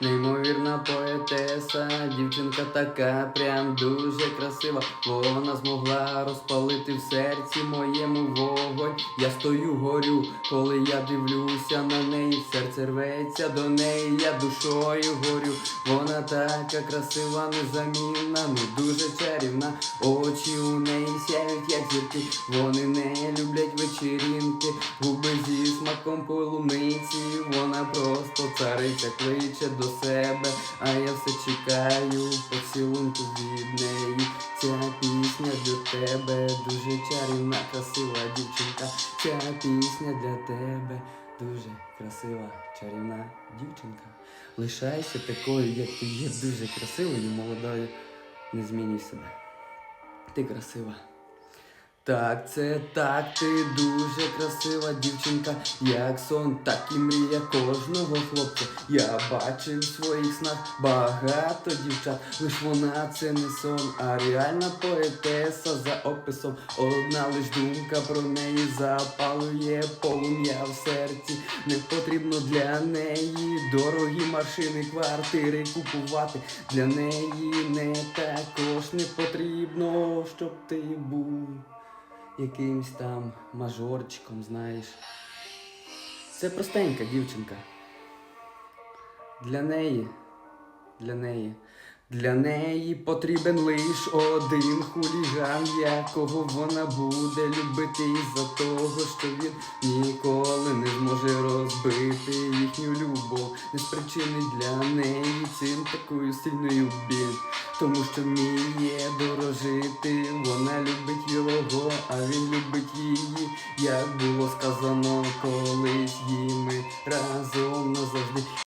Неймовірна поетеса, дівчинка така, прям дуже красива. Вона змогла розпалити в серці моєму вогонь. Я стою, горю, коли я дивлюся на неї, серце рветься до неї, я душою горю. Вона така красива, незамінна, ну дуже чарівна. Очі у неї сяють, як зірки. Вони не люблять вечірінки, губи зі смаком полуниці. Вона просто цариця кличе до себе, а я все чекаю поцілунку від неї. Ця пісня для тебе дуже чарівна, красива дівчинка. Ця пісня для тебе дуже красива, чарівна дівчинка. Лишайся такою, як ти є, дуже красивою, молодою. Не змінюй себе. Ти красива. Так, це так, ти дуже красива дівчинка, як сон, так і мрія кожного хлопця. Я бачив в своїх снах багато дівчат, лиш вона це не сон, а реальна поетеса за описом. Одна лиш думка про неї запалює полум'я в серці. Не потрібно для неї дорогі машини, квартири купувати. Для неї не також не потрібно, щоб ти був якимсь там мажорчиком, знаєш. Це простенька дівчинка. Для неї, для неї, для неї потрібен лиш один хуліган, якого вона буде любити із-за того, що він ніколи не зможе розбити їхню любов, не спричинить для неї цим такою сильною біль. Тому що вміє дорожити, вона любить його, а він любить її, як було сказано колись їми разом назавжди.